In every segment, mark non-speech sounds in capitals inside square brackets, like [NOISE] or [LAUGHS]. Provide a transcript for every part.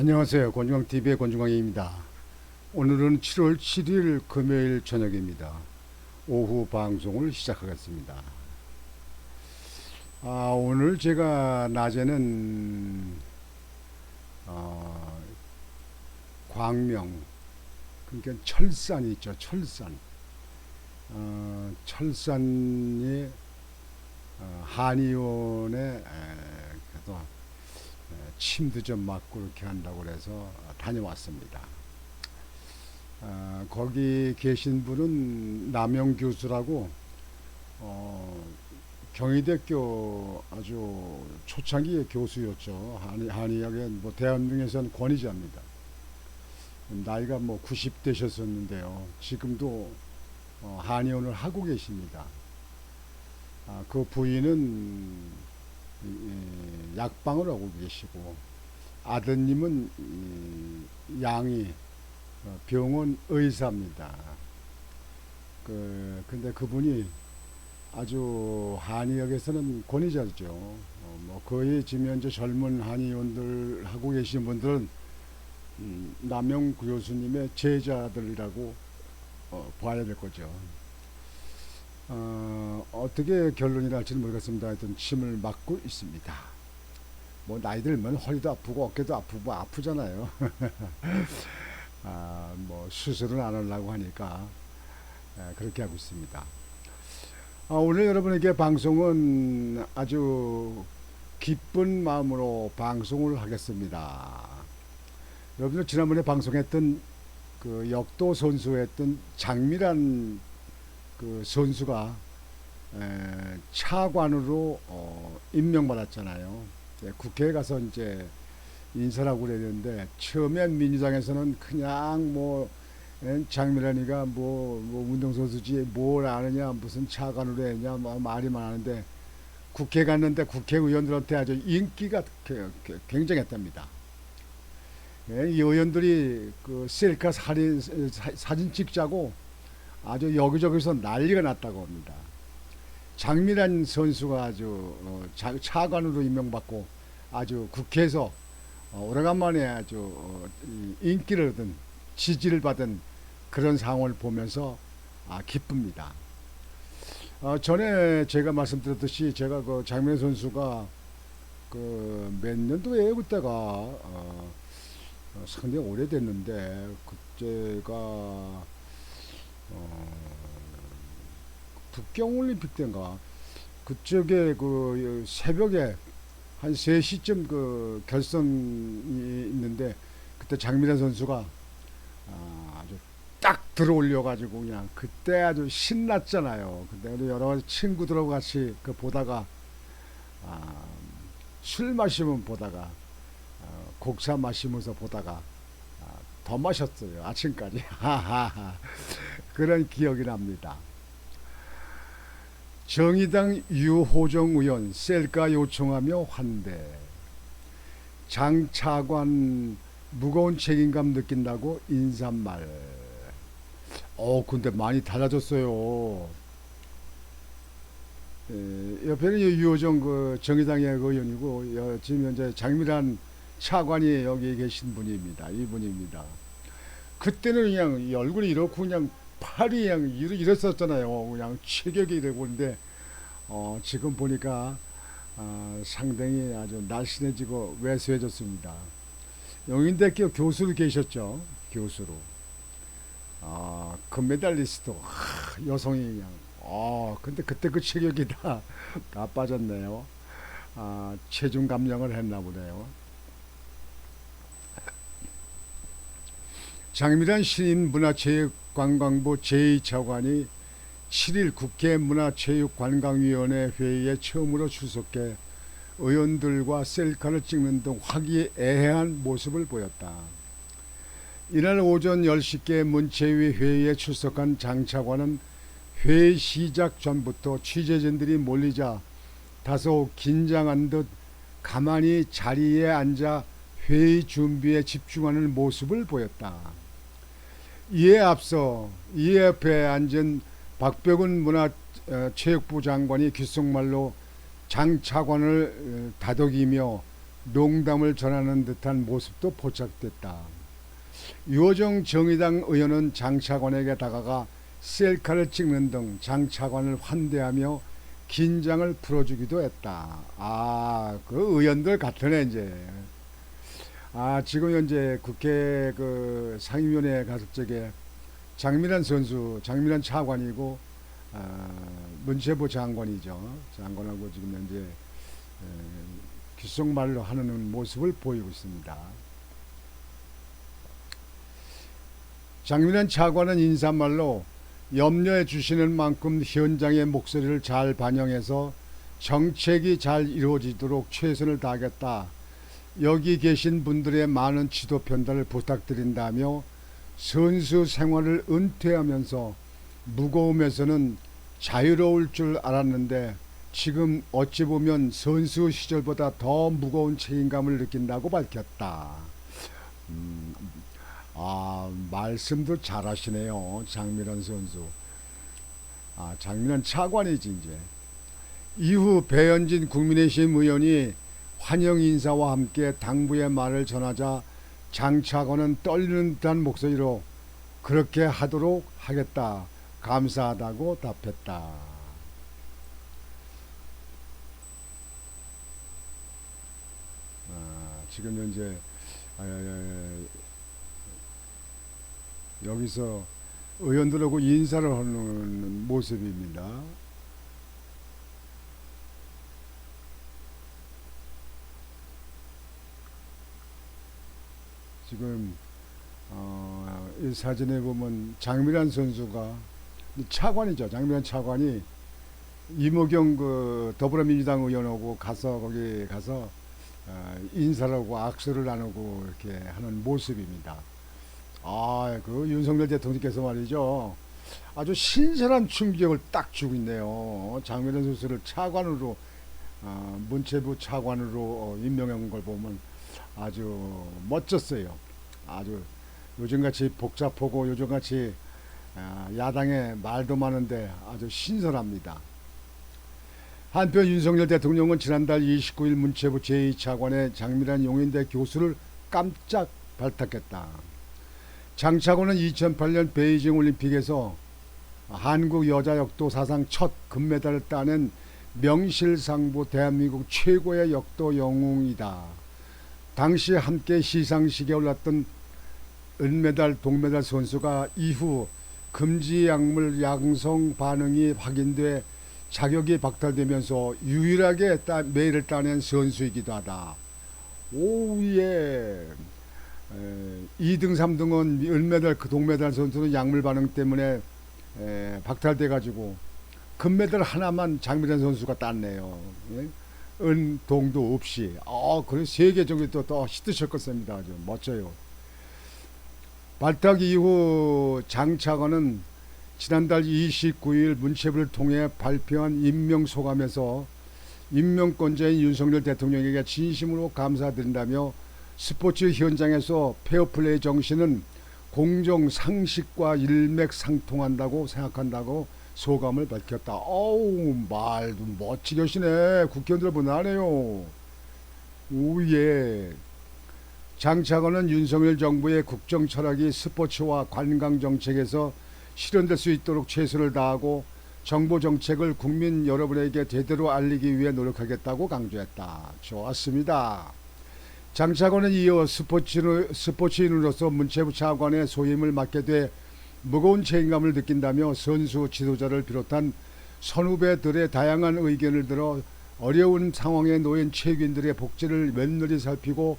안녕하세요. 권중광TV의 권중광입니다. 오늘은 7월 7일 금요일 저녁입니다. 오후 방송을 시작하겠습니다. 아, 오늘 제가 낮에는 어, 광명, 그러니까 철산이 있죠. 철산. 어, 철산이 어, 한의원에 에, 그래도 에, 침도 좀 맞고 이렇게 한다고 그래서 다녀왔습니다. 어, 거기 계신 분은 남영 교수라고 어, 경희대교 아주 초창기 교수였죠. 한의, 한의학의 뭐 대한민국에서는 권위자입니다. 나이가 뭐 90대셨었는데요. 지금도 어, 한의원을 하고 계십니다. 아, 그 부인은 이, 이, 약방을 하고 계시고 아드님은 이, 양이 어, 병원 의사입니다. 그 근데 그분이 아주 한의학에서는 권위자죠. 어, 뭐 거의 지금 현재 젊은 한의원들 하고 계신 분들은 음, 남영 교수님의 제자들이라고 어, 봐야 될 거죠. 어, 어떻게 결론이 날지는 모르겠습니다. 하여튼 침을 맞고 있습니다. 뭐 나이 들면 허리도 아프고 어깨도 아프고 아프잖아요. [LAUGHS] 아, 뭐 수술은 안 하려고 하니까 에, 그렇게 하고 있습니다. 아, 오늘 여러분에게 방송은 아주 기쁜 마음으로 방송을 하겠습니다. 여러분들 지난번에 방송했던 그 역도 선수했던 장미란 그 선수가 에, 차관으로 어, 임명받았잖아요. 예, 국회에 가서 이제 인사라고 그랬는데 처음엔 민주당에서는 그냥 뭐 에, 장미란이가 뭐, 뭐 운동선수지 뭘 아느냐 무슨 차관으로 했냐 뭐 말이 많은데 국회 갔는데 국회의원들한테 아주 인기가 굉장했답니다. 예, 이 의원들이 그 셀카 사진, 사- 사진 찍자고 아주 여기저기서 난리가 났다고 합니다. 장미란 선수가 아주 어, 자- 차관으로 임명받고 아주 국회에서 어, 오래간만에 아주 어, 이 인기를 얻은 지지를 받은 그런 상황을 보면서 아, 기쁩니다. 어, 전에 제가 말씀드렸듯이 제가 그 장미란 선수가 그 몇 년도에 그때가 어, 어, 상당히 오래됐는데 그때가 어, 북경올림픽 때인가 그쪽에 그 새벽에 한 3시쯤 그 결선이 있는데 그때 장미란 선수가 아, 아주 딱 들어올려 가지고 그냥 그때 아주 신났잖아요. 근데 여러 가지 친구들하고 같이 그 보다가 아, 술 마시면 보다가 어, 곡차 마시면서 보다가 아, 더 마셨어요. 아침까지. [LAUGHS] 그런 기억이 납니다. 정의당 유호정 의원 셀카 요청하며 환대. 장 차관 무거운 책임감 느낀다고 인사말. 어, 근데 많이 달라졌어요. 에, 옆에는 이 유호정 그 정의당의 의원이고 여, 지금 현재 장미란 차관이 여기 계신 분입니다. 이분입니다. 그때는 그냥 이 얼굴이 이렇고 그냥 팔이 그냥 이랬었잖아요. 그냥 체격이 이러고 있는데 어, 지금 보니까 아, 상당히 아주 날씬해지고 왜소해졌습니다. 영인대학교 교수로 계셨죠. 교수로. 아, 금메달리스트 하, 여성이 그냥 아, 근데 그때 그 체격이 다, 다 빠졌네요. 아, 체중 감량을 했나 보네요. 장미란 신인 문화체육관광부 제2차관이 7일 국회 문화체육관광위원회 회의에 처음으로 출석해 의원들과 셀카를 찍는 등 화기애애한 모습을 보였다. 이날 오전 10시께 문체위 회의에 출석한 장 차관은 회의 시작 전부터 취재진들이 몰리자 다소 긴장한 듯 가만히 자리에 앉아 회의 준비에 집중하는 모습을 보였다. 이에 앞서 이 옆에 앉은 박병훈 문화체육부 장관이 귓속말로 장 차관을 어, 다독이며 농담을 전하는 듯한 모습도 포착됐다. 유호정 정의당 의원은 장 차관에게 다가가 셀카를 찍는 등 장 차관을 환대하며 긴장을 풀어주기도 했다. 아, 그 의원들 같으네 이제. 아, 지금 현재 국회 그 상임위원회 갔을 적에 장미란 선수, 장미란 차관이고 아, 문체부 장관이죠. 장관하고 지금 현재 에, 귓속말로 하는 모습을 보이고 있습니다. 장민환 차관은 인사말로 염려해 주시는 만큼 현장의 목소리를 잘 반영해서 정책이 잘 이루어지도록 최선을 다하겠다. 여기 계신 분들의 많은 지도 편달을 부탁드린다며 선수 생활을 은퇴하면서 무거움에서는 자유로울 줄 알았는데 지금 어찌 보면 선수 시절보다 더 무거운 책임감을 느낀다고 밝혔다. 음, 아 말씀도 잘하시네요 장민환 선수. 아 장민환 차관이지 이제. 이후 배현진 국민의힘 의원이 환영 인사와 함께 당부의 말을 전하자 장 차관은 떨리는 듯한 목소리로 그렇게 하도록 하겠다. 감사하다고 답했다. 아, 지금 현재 아, 아, 여기서 의원들하고 인사를 하는 모습입니다. 지금 어, 이 사진에 보면 장미란 선수가 차관이죠. 장미란 차관이 이모경 그 더불어민주당 의원하고 가서 거기 가서 어, 인사를 하고 악수를 나누고 이렇게 하는 모습입니다. 아, 그 윤석열 대통령께서 말이죠. 아주 신선한 충격을 딱 주고 있네요. 장미란 선수를 차관으로 어, 문체부 차관으로 어, 임명한 걸 보면 아주 멋졌어요. 아주 요즘같이 복잡하고 요즘같이 아, 야당에 말도 많은데 아주 신선합니다. 한편 윤석열 대통령은 지난달 29일 문체부 제2차관의 장미란 용인대 교수를 깜짝 발탁했다. 장 차관은 2008년 베이징 올림픽에서 한국 여자 역도 사상 첫 금메달을 따낸 명실상부 대한민국 최고의 역도 영웅이다. 당시 함께 시상식에 올랐던 은메달, 동메달 선수가 이후 금지 약물 양성 반응이 확인돼 자격이 박탈되면서 유일하게 따, 메일을 따낸 선수이기도 하다. 오예. 2등, 3등은 은메달, 그 동메달 선수는 약물 반응 때문에 에, 박탈돼 가지고 금메달 하나만 장미란 선수가 땄네요. 예? 은, 동도 없이. 아, 그래 세계적으로 또, 또 히트쳤겠습니다. 아주 멋져요. 발탁 이후 장 차관은 지난달 29일 문체부를 통해 발표한 임명 소감에서 임명권자인 윤석열 대통령에게 진심으로 감사드린다며 스포츠 현장에서 페어플레이 정신은 공정 상식과 일맥상통한다고 생각한다고 소감을 밝혔다. 어우 말도 멋지게 하시네. 국회의원들 보나네요. 오예. 장차관은 윤석열 정부의 국정 철학이 스포츠와 관광 정책에서 실현될 수 있도록 최선을 다하고 정보 정책을 국민 여러분에게 제대로 알리기 위해 노력하겠다고 강조했다. 좋았습니다. 장차관은 이어 스포츠인으로서 문체부 차관의 소임을 맡게 돼 무거운 책임감을 느낀다며 선수 지도자를 비롯한 선후배들의 다양한 의견을 들어 어려운 상황에 놓인 체육인들의 복지를 면밀히 살피고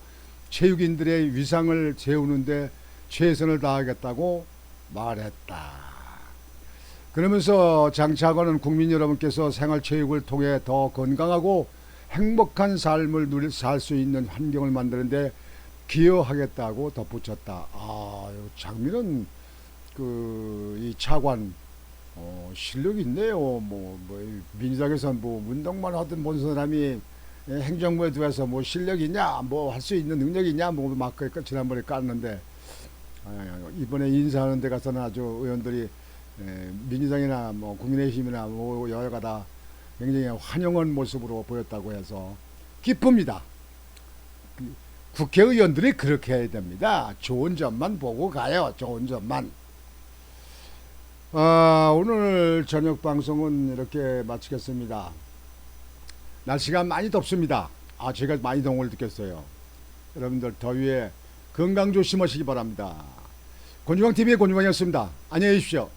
체육인들의 위상을 세우는데 최선을 다하겠다고 말했다. 그러면서 장차관은 국민 여러분께서 생활체육을 통해 더 건강하고 행복한 삶을 누릴 살 수 있는 환경을 만드는데 기여하겠다고 덧붙였다. 아, 장미는 그 이 차관 어, 실력이 있네요. 뭐, 뭐 민주당에서 뭐 운동만 하던 본 사람이 행정부에 들어와서 뭐 실력이 있냐, 뭐 할 수 있는 능력이 있냐, 뭐막 그 지난번에 깠는데 아, 이번에 인사하는 데 가서는 아주 의원들이 에, 민주당이나 뭐 국민의힘이나 뭐 여야가 다 굉장히 환영한 모습으로 보였다고 해서 기쁩니다. 국회의원들이 그렇게 해야 됩니다. 좋은 점만 보고 가요. 좋은 점만. 아, 오늘 저녁 방송은 이렇게 마치겠습니다. 날씨가 많이 덥습니다. 아, 제가 많이 더운 걸 느꼈어요. 여러분들 더위에 건강 조심하시기 바랍니다. 권주광 TV의 권주광이었습니다. 안녕히 계십시오.